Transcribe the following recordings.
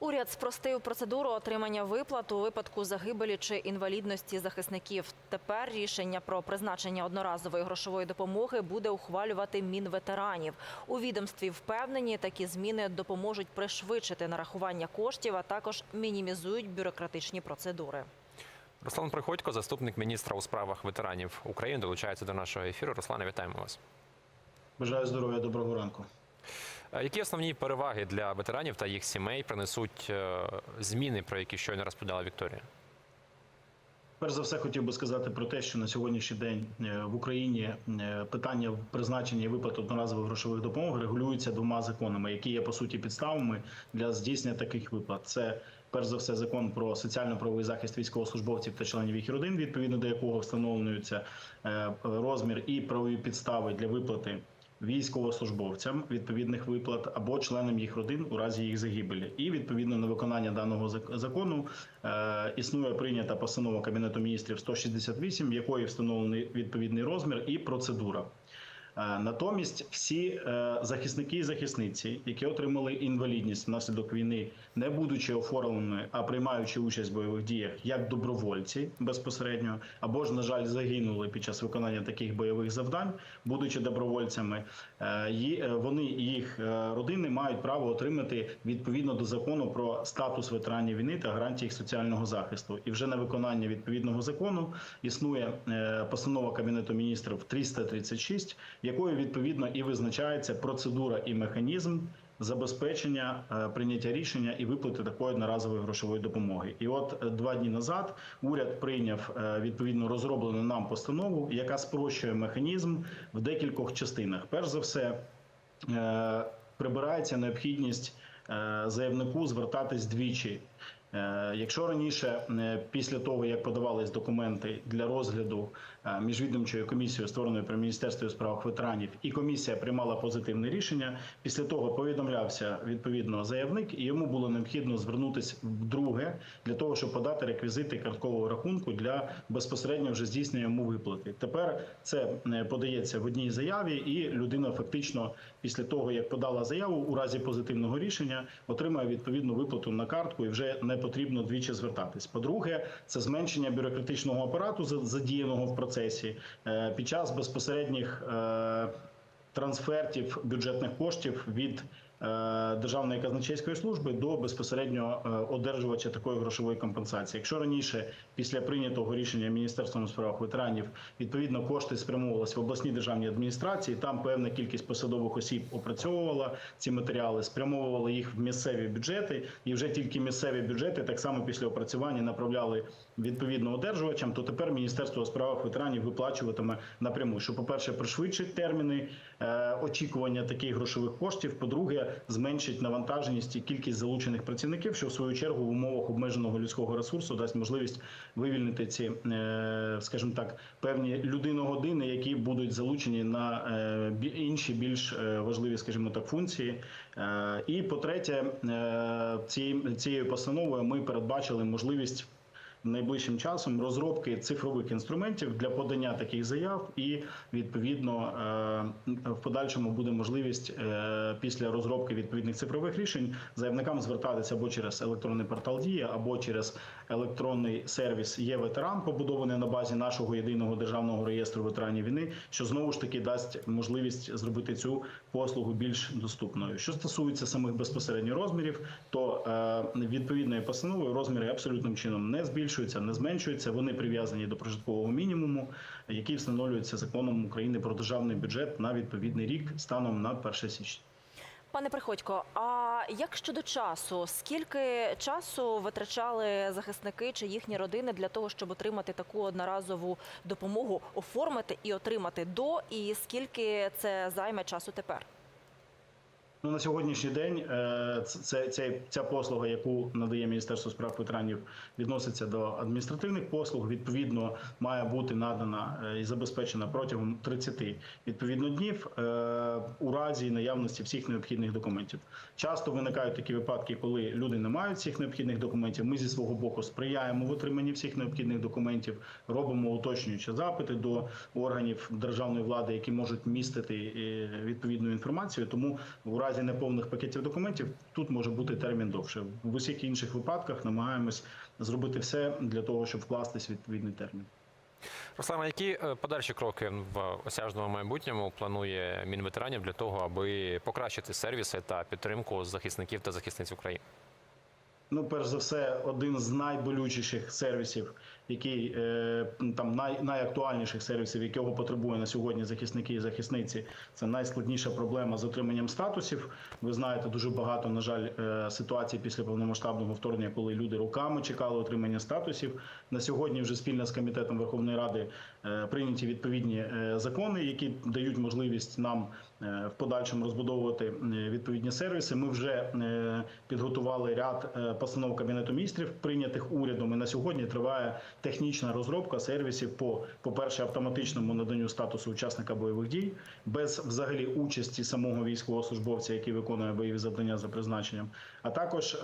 Уряд спростив процедуру отримання виплат у випадку загибелі чи інвалідності захисників. Тепер рішення про призначення одноразової грошової допомоги буде ухвалювати Мінветеранів. У відомстві впевнені, такі зміни допоможуть пришвидшити нарахування коштів, а також мінімізують бюрократичні процедури. Руслан Приходько, заступник міністра у справах ветеранів України, долучається до нашого ефіру. Руслане, вітаємо вас. Бажаю здоров'я, доброго ранку. Е, Які основні переваги для ветеранів та їх сімей принесуть е, зміни, про які щойно розповідала Вікторія? Перш за все, хотів би сказати про те, що на сьогоднішній день е, в Україні питання призначення і виплати одноразових грошових допомог регулюються двома законами, які є по суті підставами для здійснення таких виплат. Це перш за все закон про соціально-правовий захист військовослужбовців та членів їх родин, відповідно до якого встановлюється розмір і правові підстави для виплати. Військовослужбовцям відповідних виплат або членам їх родин у разі їх загибелі, і відповідно на виконання даного зак- закону е, існує прийнята постанова кабінету міністрів 168, в якої встановлений відповідний розмір і процедура. Е, Натомість всі е, захисники і захисниці, які отримали інвалідність внаслідок війни, не будучи оформленими, а приймаючи участь в бойових діях як добровольці безпосередньо, або ж, на жаль, загинули під час виконання таких бойових завдань, будучи добровольцями, е, вони і їх родини мають право отримати відповідно до закону про статус ветеранів війни та гарантії їх соціального захисту. І вже на виконання відповідного закону існує постанова кабінету міністрів 336, якою відповідно і визначається процедура і механізм забезпечення е, прийняття рішення і виплати такої одноразової грошової допомоги. І от е, два дні назад уряд прийняв е, відповідно розроблену нам постанову, яка спрощує механізм в декількох частинах. Перш за все, прибирається необхідність заявнику звертатись двічі. Якщо раніше, після того як подавались документи для розгляду міжвідомчою комісією, створеною при міністерстві у справах ветеранів, і комісія приймала позитивне рішення, після того повідомлявся відповідно заявник, і йому було необхідно звернутися вдруге для того, щоб подати реквізити карткового рахунку для безпосередньо вже здійснення йому виплати. Тепер це е, подається в одній заяві, і людина фактично після того, як подала заяву, у разі позитивного рішення отримає відповідну виплату на картку і вже не потрібно двічі звертатись. По-друге, це зменшення бюрократичного апарату за- задіяного в процесі е, під час безпосередніх е, трансфертів бюджетних коштів від Державної казначейської служби до безпосередньо е, одержувача такої грошової компенсації. Якщо раніше, після прийнятого рішення Міністерством у справах ветеранів, відповідно кошти спрямовувалися в обласні державні адміністрації, там певна кількість посадових осіб опрацьовувала ці матеріали, спрямовувала їх в місцеві бюджети, і вже тільки місцеві бюджети так само після опрацювання направляли відповідно одержувачам. То тепер Міністерство у справах ветеранів виплачуватиме напряму. Що, по-перше, пришвидшить терміни е, очікування таких грошових коштів. По-друге, зменшить навантаженість і кількість залучених працівників, що в свою чергу в умовах обмеженого людського ресурсу дасть можливість вивільнити ці, е, скажімо так, певні людиногодини, які будуть залучені на е, інші більш е, важливі, скажімо так, функції. І по-третє, е, цією цією постановою ми передбачили можливість найближчим часом розробки цифрових інструментів для подання таких заяв, і відповідно е, в подальшому буде можливість е, після розробки відповідних цифрових рішень заявникам звертатися або через електронний портал Дія, або через електронний сервіс є ветеран, побудований на базі нашого єдиного державного реєстру ветеранів війни, що знову ж таки дасть можливість зробити цю послугу більш доступною. Що стосується самих безпосередньо розмірів, то е, відповідною постановою розміри абсолютним чином не збільшуються, не зменшуються. Вони прив'язані до прожиткового мінімуму, який встановлюється законом України про державний бюджет на відповідний рік станом на 1 січня. Пане Приходько, а як щодо часу? Скільки часу витрачали захисники чи їхні родини для того, щоб отримати таку одноразову допомогу, оформити і отримати до, і скільки це займе часу тепер? Ну, на сьогоднішній день це, це- ця послуга, яку надає Міністерство справ ветеранів, відноситься до адміністративних послуг. Відповідно, має бути надана е, і забезпечена протягом 30 відповідно днів е, у разі наявності всіх необхідних документів. Часто виникають такі випадки, коли люди не мають всіх необхідних документів. Ми зі свого боку сприяємо в отриманні всіх необхідних документів, робимо уточнюючі запити до органів державної влади, які можуть містити е, відповідну інформацію. Тому у разі разі неповних пакетів документів тут може бути термін довше. В усіх інших випадках намагаємось зробити все для того, щоб вкластись в відповідний термін. Руслана, які е, подальші кроки в осяжному майбутньому планує Мінветеранів для того, аби покращити сервіси та підтримку захисників та захисниць України? Ну, перш за все, один з найболючіших сервісів, який е, там най, найактуальніших сервісів, якого потребує на сьогодні захисники і захисниці, це найскладніша проблема з отриманням статусів. Ви знаєте, дуже багато, на жаль, е, ситуацій після повномасштабного вторгнення, коли люди роками чекали отримання статусів. На сьогодні вже спільно з комітетом Верховної Ради прийняті відповідні е, закони, які дають можливість нам е, в подальшому розбудовувати е, відповідні сервіси. Ми вже е, підготували ряд е, постанов Кабінету міністрів, прийнятих урядом. І на сьогодні триває технічна розробка сервісів по, по-перше, автоматичному наданню статусу учасника бойових дій, без взагалі участі самого військовослужбовця, який виконує бойові завдання за призначенням, а також е,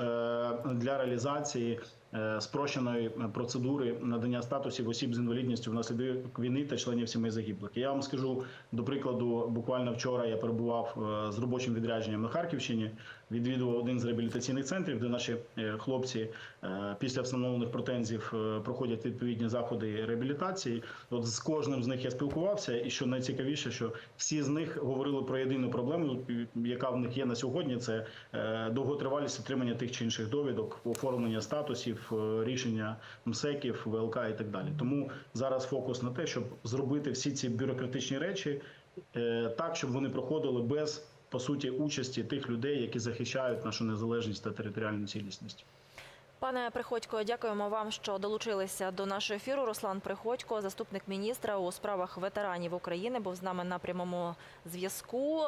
для реалізації е, спрощеної процедури надання статусів осіб з інвалідністю внаслідок війни та членів сімей загиблих. Я вам скажу до прикладу, буквально вчора я перебував е, з робочим відрядженням на Харківщині, відвідував один з реабілітаційних центрів, де наші е, хлопці е, після встановлених протензів е, проходять відповідні заходи реабілітації. От з кожним з них я спілкувався, і що найцікавіше, що всі з них говорили про єдину проблему, яка в них є на сьогодні. Це довготривалість отримання тих чи інших довідок, оформлення статусів, рішення МСЕКів, ВЛК і так далі. Тому зараз фокус на те, щоб зробити всі ці бюрократичні речі так, щоб вони проходили без по суті участі тих людей, які захищають нашу незалежність та територіальну цілісність. Пане Приходько, дякуємо вам, що долучилися до нашого ефіру. Руслан Приходько, заступник міністра у справах ветеранів України, був з нами на прямому зв'язку.